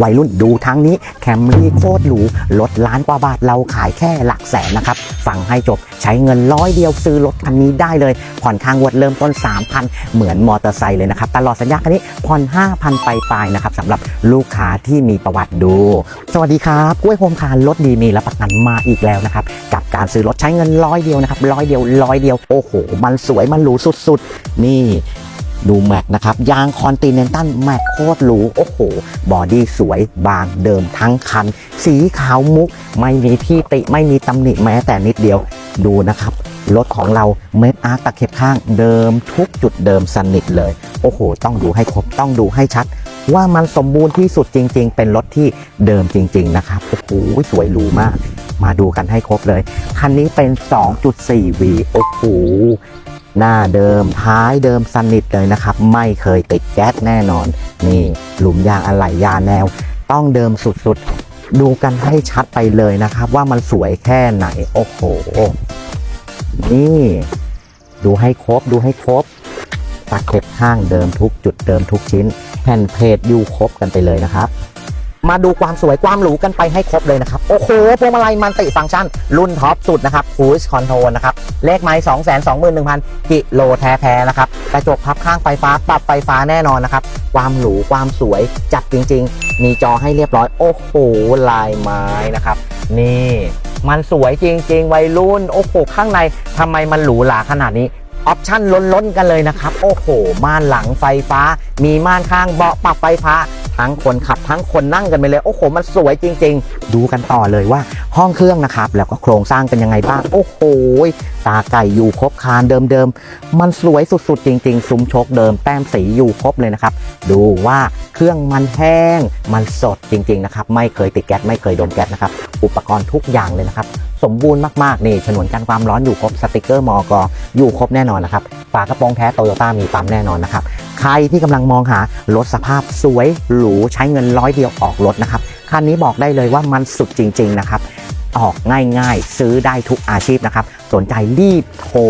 วัยรุ่นดูทั้งนี้แคมรี่โคตรหรูลดล้านกว่าบาทเราขายแค่หลักแสนนะครับ ฟังให้จบใช้เงินร้อยเดียวซื้อรถคันนี้ได้เลย ผ่อนทางวดเริ่มต้น 3,000 เหมือนมอเตอร์ไซค์เลยนะครับ ตลอดสัญญาคันนี้ผ่อน 5,000 ไปปลายๆนะครับสำหรับลูกค้าที่มีประวัติดู สวัสดีครับกล้วยโฮมคารรถดีมีรับประกันมาอีกแล้วนะครับ กับการซื้อรถใช้เงินร้อยเดียวนะครับร้อยเดียวร้อยเดียวโอ้โห มันสวยมันหรูสุดๆ นี่ ดูแม็กนะครับ ยางคอนติเนนตัลแม็กโคตรหรูโอ้โห บอดี้สวยบางเดิมทั้งคัน สีขาวมุก ไม่มีที่ติไม่มีตำหนิแม้แต่นิดเดียวดูนะครับรถของเราเม็ดอาร์ตตะเข็บข้างเดิมทุกจุดเดิมสนิทเลย โอ้โห ต้องดูให้ครบต้องดูให้ชัด ว่ามันสมบูรณ์ที่สุดจริง ๆ เป็นรถที่เดิมจริง ๆ นะครับ โอ้โห สวยหรูมาก มาดูกันให้ครบเลย คันนี้เป็น 2.4V โอ้โห หน้าเดิมท้ายเดิมสนิทเลยนะครับ ไม่เคยติดแก๊สแน่นอน นี่หลุมยางอะไหล่ยาแนว ต้องเดิมสุดๆ ดูกันให้ชัดไปเลยนะครับ ว่ามันสวยแค่ไหน โอ้โห นี่ ดูให้ครบดูให้ครบตะเข็บข้างเดิมทุกจุดเดิมทุกชิ้น แผ่นเพจอยู่ครบกันไปเลยนะครับ มาดูความสวยความหรูกันไปให้ครบเลยนะครับ โอ้โหพวงมาลัยมันติฟังก์ชัน รุ่นท็อปสุดนะครับ Cruise Control นะครับ เลขไม้2 2 1 0 0 0 กิโลแท้ๆนะครับ กระจกพับข้างไฟฟ้า ปรับไฟฟ้าแน่นอนนะครับ ความหรูความสวยจัดจริง ๆ มีจอให้เรียบร้อย โอ้โห ลายไม้นะครับ นี่มันสวยจริง ๆ วัยรุ่น โอ้โห ข้างในทำไมมันหรูหราขนาดนี้ออปชั่นล้นๆกันเลยนะครับ โอ้โห ม่านหลังไฟฟ้า มีม่านข้างเบาะปรับไฟฟ้า ทั้งคนขับทั้งคนนั่งกันไปเลย โอ้โห มันสวยจริง ๆ ดูกันต่อเลยว่าห้องเครื่องนะครับ แล้วก็โครงสร้างเป็นยังไงบ้าง โอ้โห ตาไก่อยู่ครบคานเดิมๆ มันสวยสุดๆ จริง ๆ ซุ้มชคเดิมแต้มสีอยู่ครบเลยนะครับ ดูว่าเครื่องมันแห้ง มันสดจริง ๆ นะครับ ไม่เคยติดแก๊สไม่เคยโดนแก๊สนะครับ อุปกรณ์ทุกอย่างเลยนะครับ สมบูรณ์มากๆ นี่ฉนวนกันความร้อนอยู่ครบ สติกเกอร์มอกอยู่ครบแน่นอนนะครับ ฝากระโปรงแท้โตโยต้ามีปั๊มแน่นอนนะครับ ใครที่กำลังมองหารถสภาพสวยหรูใช้เงินร้อยเดียวออกรถนะครับคันนี้บอกได้เลยว่ามันสุดจริง ๆ นะครับ ออกง่ายๆ ซื้อได้ทุกอาชีพนะครับ สนใจรีบโทร